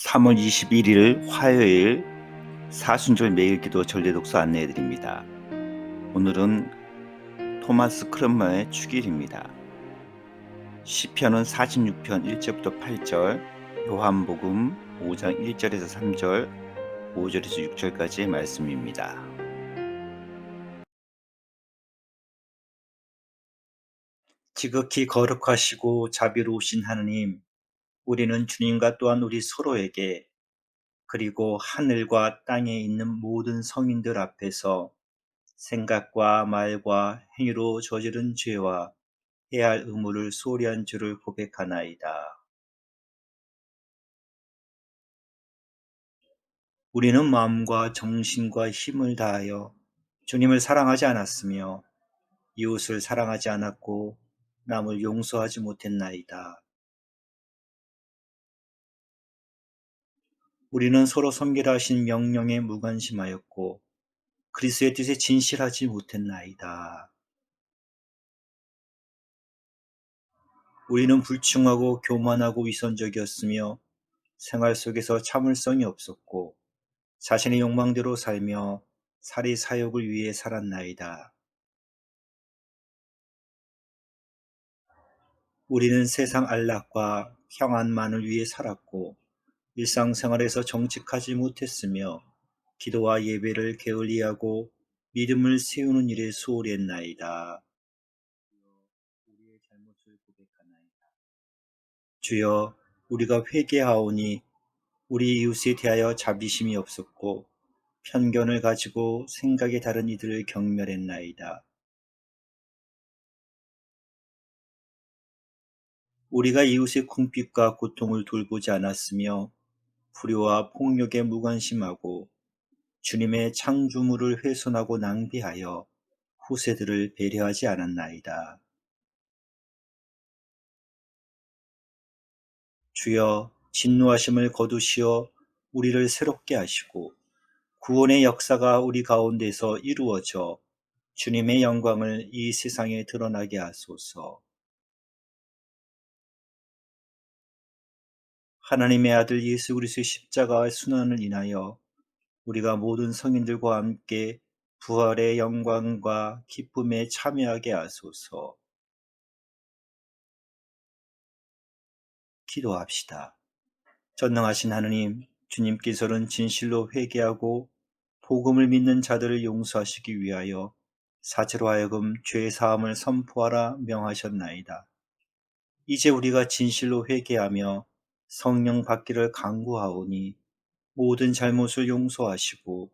3월 21일 화요일 사순절 매일 기도 전례 독서 안내해 드립니다. 오늘은 토마스 크럼마의 축일입니다. 시편은 46편 1절부터 8절, 요한복음 5장 1절에서 3절, 5절에서 6절까지의 말씀입니다. 지극히 거룩하시고 자비로우신 하느님, 우리는 주님과 또한 우리 서로에게 그리고 하늘과 땅에 있는 모든 성인들 앞에서 생각과 말과 행위로 저지른 죄와 해야 할 의무를 소리한 줄을 고백하나이다. 우리는 마음과 정신과 힘을 다하여 주님을 사랑하지 않았으며 이웃을 사랑하지 않았고 남을 용서하지 못했나이다. 우리는 서로 섬기라 하신 명령에 무관심하였고 그리스의 뜻에 진실하지 못했나이다. 우리는 불충하고 교만하고 위선적이었으며 생활 속에서 참을성이 없었고 자신의 욕망대로 살며 사리 사욕을 위해 살았나이다. 우리는 세상 안락과 평안만을 위해 살았고 일상생활에서 정직하지 못했으며 기도와 예배를 게을리하고 믿음을 세우는 일에 소홀히 했나이다. 주여 우리가 회개하오니 우리 이웃에 대하여 자비심이 없었고 편견을 가지고 생각이 다른 이들을 경멸했나이다. 우리가 이웃의 궁핍과 고통을 돌보지 않았으며 불효와 폭력에 무관심하고 주님의 창조물을 훼손하고 낭비하여 후세들을 배려하지 않았나이다. 주여 진노하심을 거두시어 우리를 새롭게 하시고 구원의 역사가 우리 가운데서 이루어져 주님의 영광을 이 세상에 드러나게 하소서. 하나님의 아들 예수 그리스도의 십자가의 순환을 인하여 우리가 모든 성인들과 함께 부활의 영광과 기쁨에 참여하게 하소서. 기도합시다. 전능하신 하느님, 주님께서는 진실로 회개하고 복음을 믿는 자들을 용서하시기 위하여 사체로 하여금 죄 사함을 선포하라 명하셨나이다. 이제 우리가 진실로 회개하며 성령 받기를 강구하오니 모든 잘못을 용서하시고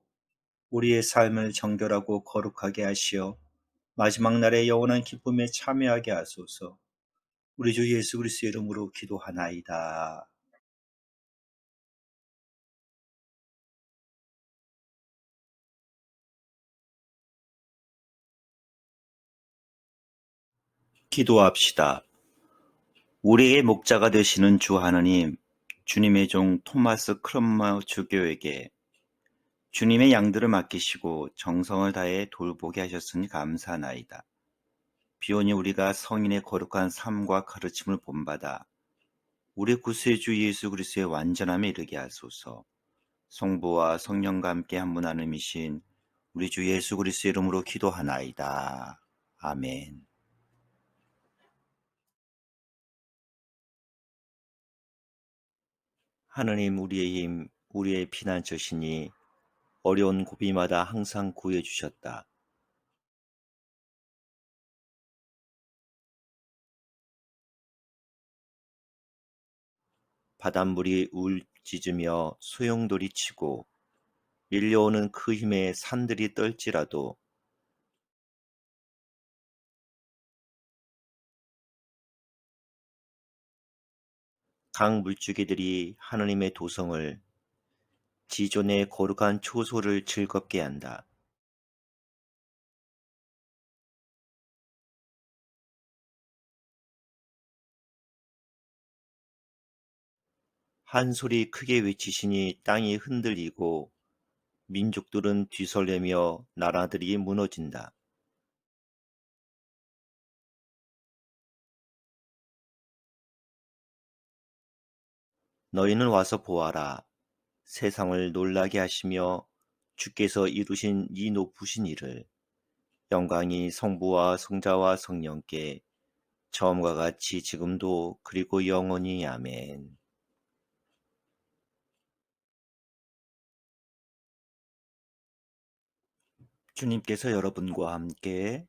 우리의 삶을 정결하고 거룩하게 하시어 마지막 날의 영원한 기쁨에 참여하게 하소서. 우리 주 예수 그리스도의 이름으로 기도하나이다. 기도합시다. 우리의 목자가 되시는 주 하느님, 주님의 종 토마스 크럼마 주교에게 주님의 양들을 맡기시고 정성을 다해 돌보게 하셨으니 감사하나이다. 비오니 우리가 성인의 거룩한 삶과 가르침을 본받아 우리 구세주 예수 그리스도의 완전함에 이르게 하소서. 성부와 성령과 함께 한 분 하나님이신 우리 주 예수 그리스도의 이름으로 기도하나이다. 아멘. 하느님 우리의 힘, 우리의 피난처시니 어려운 고비마다 항상 구해 주셨다. 바닷물이 울짖으며 소용돌이 치고 밀려오는 그 힘에 산들이 떨지라도 강 물주기들이 하느님의 도성을 지존의 거룩한 초소를 즐겁게 한다. 한 소리 크게 외치시니 땅이 흔들리고 민족들은 뒤설레며 나라들이 무너진다. 너희는 와서 보아라. 세상을 놀라게 하시며 주께서 이루신 이 높으신 일을 영광이 성부와 성자와 성령께 처음과 같이 지금도 그리고 영원히 아멘. 주님께서 여러분과 함께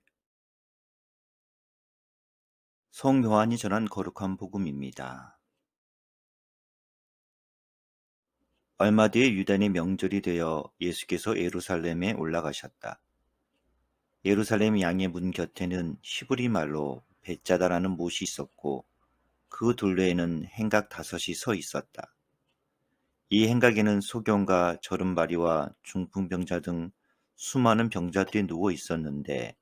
성 요한이 전한 거룩한 복음입니다. 얼마 뒤에 유단의 명절이 되어 예수께서 예루살렘에 올라가셨다. 예루살렘 양의 문 곁에는 히브리 말로 베짜다라는 못이 있었고 그 둘레에는 행각 다섯이 서 있었다. 이 행각에는 소경과 저른바리와 중풍병자 등 수많은 병자들이 누워 있었는데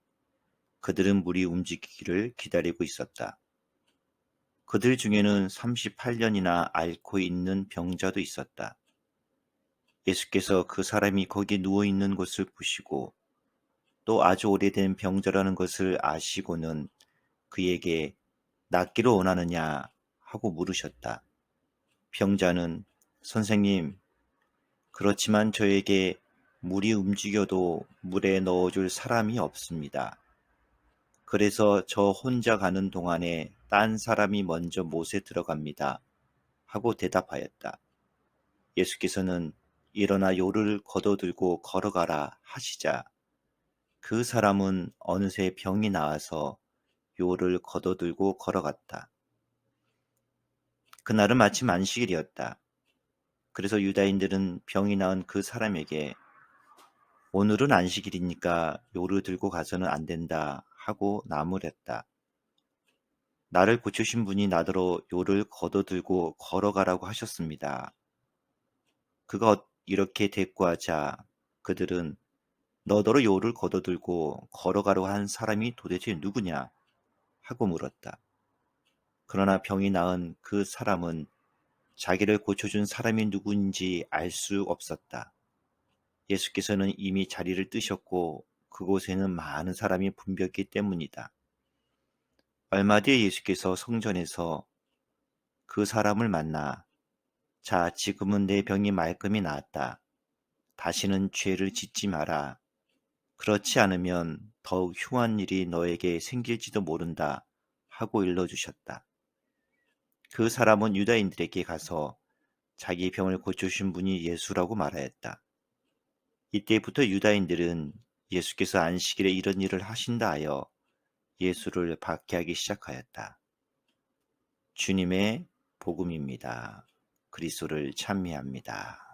그들은 물이 움직이기를 기다리고 있었다. 그들 중에는 38년이나 앓고 있는 병자도 있었다. 예수께서 그 사람이 거기 누워 있는 것을 보시고 또 아주 오래된 병자라는 것을 아시고는 그에게 낫기를 원하느냐 하고 물으셨다. 병자는 선생님, 그렇지만 저에게 물이 움직여도 물에 넣어줄 사람이 없습니다. 그래서 저 혼자 가는 동안에 딴 사람이 먼저 못에 들어갑니다. 하고 대답하였다. 예수께서는 일어나 요를 걷어들고 걸어가라 하시자 그 사람은 어느새 병이 나와서 요를 걷어들고 걸어갔다. 그날은 마침 안식일이었다. 그래서 유다인들은 병이 나은 그 사람에게 오늘은 안식일이니까 요를 들고 가서는 안 된다 하고 나무랬다. 나를 고치신 분이 나더러 요를 걷어들고 걸어가라고 하셨습니다. 그가 이렇게 대꾸하자 그들은 너더러 요를 걷어들고 걸어가려 한 사람이 도대체 누구냐 하고 물었다. 그러나 병이 나은 그 사람은 자기를 고쳐준 사람이 누구인지 알 수 없었다. 예수께서는 이미 자리를 뜨셨고 그곳에는 많은 사람이 붐볐기 때문이다. 얼마 뒤에 예수께서 성전에서 그 사람을 만나 자, 지금은 내 병이 말끔히 나았다. 다시는 죄를 짓지 마라. 그렇지 않으면 더욱 흉한 일이 너에게 생길지도 모른다. 하고 일러주셨다. 그 사람은 유다인들에게 가서 자기 병을 고쳐주신 분이 예수라고 말하였다. 이때부터 유다인들은 예수께서 안식일에 이런 일을 하신다 하여 예수를 박해하기 시작하였다. 주님의 복음입니다. 그리스도를 찬미합니다.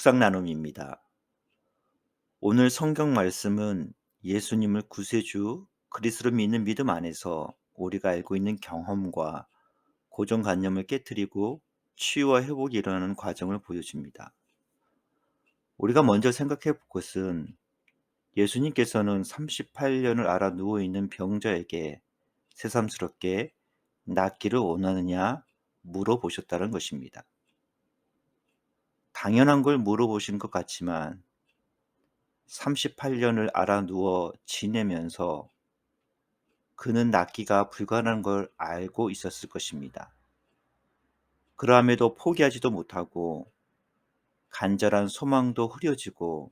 묵상 나눔입니다. 오늘 성경 말씀은 예수님을 구세주 그리스도를 믿는 믿음 안에서 우리가 알고 있는 경험과 고정관념을 깨뜨리고 치유와 회복이 일어나는 과정을 보여줍니다. 우리가 먼저 생각해 볼 것은 예수님께서는 38년을 알아 누워 있는 병자에게 새삼스럽게 낫기를 원하느냐 물어보셨다는 것입니다. 당연한 걸 물어보신 것 같지만 38년을 알아 누워 지내면서 그는 낫기가 불가능한 걸 알고 있었을 것입니다. 그러함에도 포기하지도 못하고 간절한 소망도 흐려지고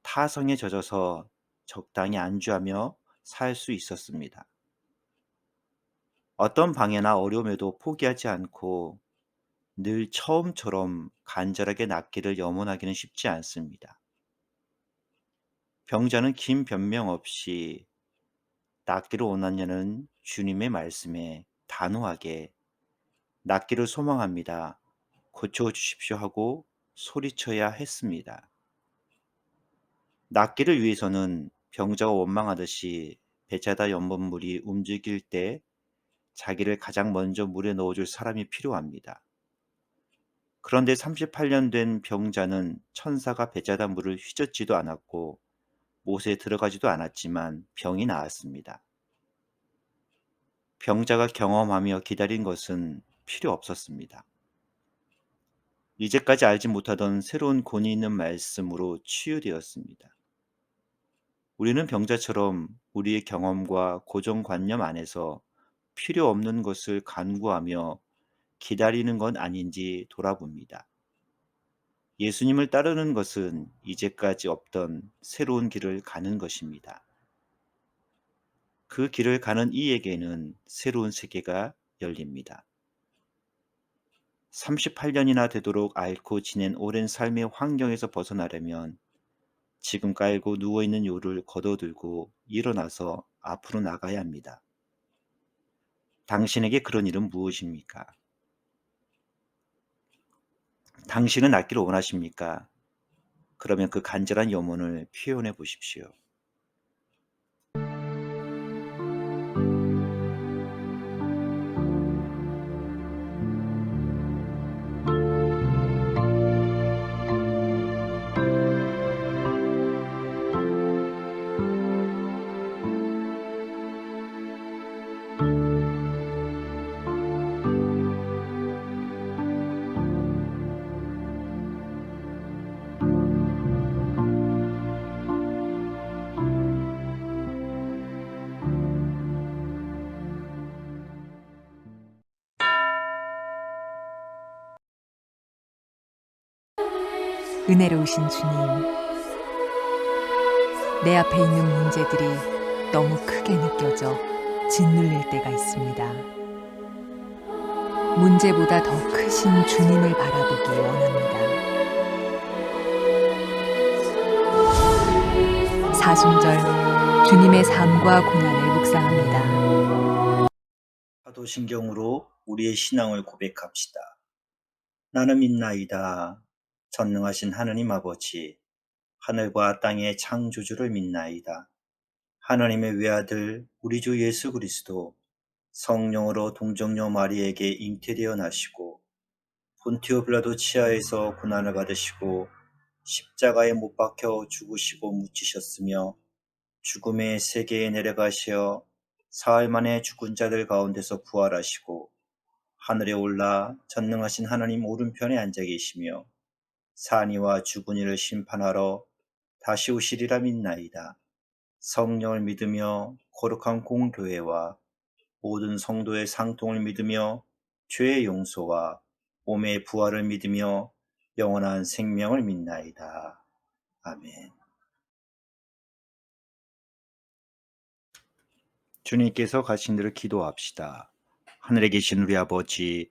타성에 젖어서 적당히 안주하며 살 수 있었습니다. 어떤 방해나 어려움에도 포기하지 않고 늘 처음처럼 간절하게 낫기를 염원하기는 쉽지 않습니다. 병자는 긴 변명 없이 낫기를 원하냐는 주님의 말씀에 단호하게 낫기를 소망합니다. 고쳐 주십시오 하고 소리쳐야 했습니다. 낫기를 위해서는 병자가 원망하듯이 베자다 연못물이 움직일 때 자기를 가장 먼저 물에 넣어줄 사람이 필요합니다. 그런데 38년 된 병자는 천사가 베자다 물을 휘젓지도 않았고 못에 들어가지도 않았지만 병이 나았습니다. 병자가 경험하며 기다린 것은 필요 없었습니다. 이제까지 알지 못하던 새로운 권위 있는 말씀으로 치유되었습니다. 우리는 병자처럼 우리의 경험과 고정관념 안에서 필요 없는 것을 간구하며 기다리는 건 아닌지 돌아봅니다. 예수님을 따르는 것은 이제까지 없던 새로운 길을 가는 것입니다. 그 길을 가는 이에게는 새로운 세계가 열립니다. 38년이나 되도록 앓고 지낸 오랜 삶의 환경에서 벗어나려면 지금 깔고 누워있는 요를 걷어들고 일어나서 앞으로 나가야 합니다. 당신에게 그런 일은 무엇입니까? 당신은 낫기를 원하십니까? 그러면 그 간절한 염원을 표현해 보십시오. 은혜로우신 주님, 내 앞에 있는 문제들이 너무 크게 느껴져 짓눌릴 때가 있습니다. 문제보다 더 크신 주님을 바라보기 원합니다. 사순절 주님의 삶과 고난을 묵상합니다. 사도신경으로 우리의 신앙을 고백합시다. 나는 믿나이다. 전능하신 하느님 아버지, 하늘과 땅의 창조주를 믿나이다. 하나님의 외아들 우리 주 예수 그리스도 성령으로 동정녀 마리에게 잉태되어 나시고 본티오 빌라도 치하에서 고난을 받으시고 십자가에 못 박혀 죽으시고 묻히셨으며 죽음의 세계에 내려가시어 사흘 만에 죽은 자들 가운데서 부활하시고 하늘에 올라 전능하신 하나님 오른편에 앉아 계시며 산이와 죽은 이를 심판하러 다시 오시리라 믿나이다. 성령을 믿으며 거룩한 공교회와 모든 성도의 상통을 믿으며 죄의 용서와 몸의 부활을 믿으며 영원한 생명을 믿나이다. 아멘. 주님께서 가신 대로 기도합시다. 하늘에 계신 우리 아버지,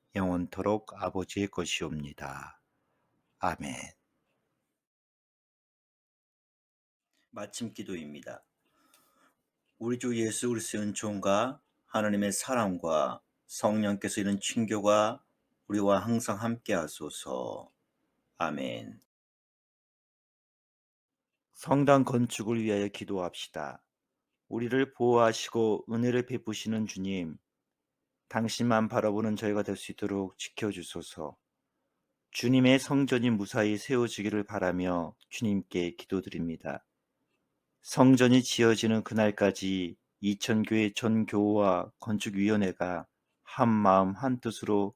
영원토록 아버지의 것이옵니다. 아멘. 마침 기도입니다. 우리 주 예수 그리스도의 은총과 하나님의 사랑과 성령께서 이런 친교가 우리와 항상 함께 하소서. 아멘. 성당 건축을 위하여 기도합시다. 우리를 보호하시고 은혜를 베푸시는 주님, 당신만 바라보는 저희가 될 수 있도록 지켜주소서. 주님의 성전이 무사히 세워지기를 바라며 주님께 기도드립니다. 성전이 지어지는 그날까지 이천교회 전 교우와 건축위원회가 한 마음 한 뜻으로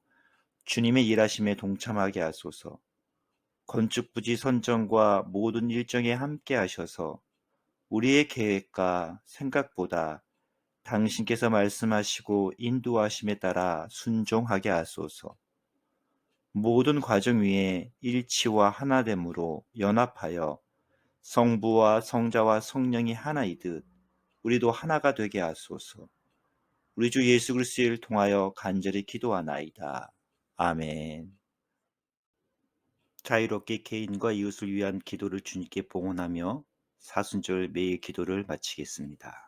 주님의 일하심에 동참하게 하소서. 건축 부지 선정과 모든 일정에 함께 하셔서 우리의 계획과 생각보다 당신께서 말씀하시고 인도하심에 따라 순종하게 하소서. 모든 과정 위에 일치와 하나됨으로 연합하여 성부와 성자와 성령이 하나이듯 우리도 하나가 되게 하소서. 우리 주 예수 그리스도를 통하여 간절히 기도하나이다. 아멘. 자유롭게 개인과 이웃을 위한 기도를 주님께 봉헌하며 사순절 매일 기도를 마치겠습니다.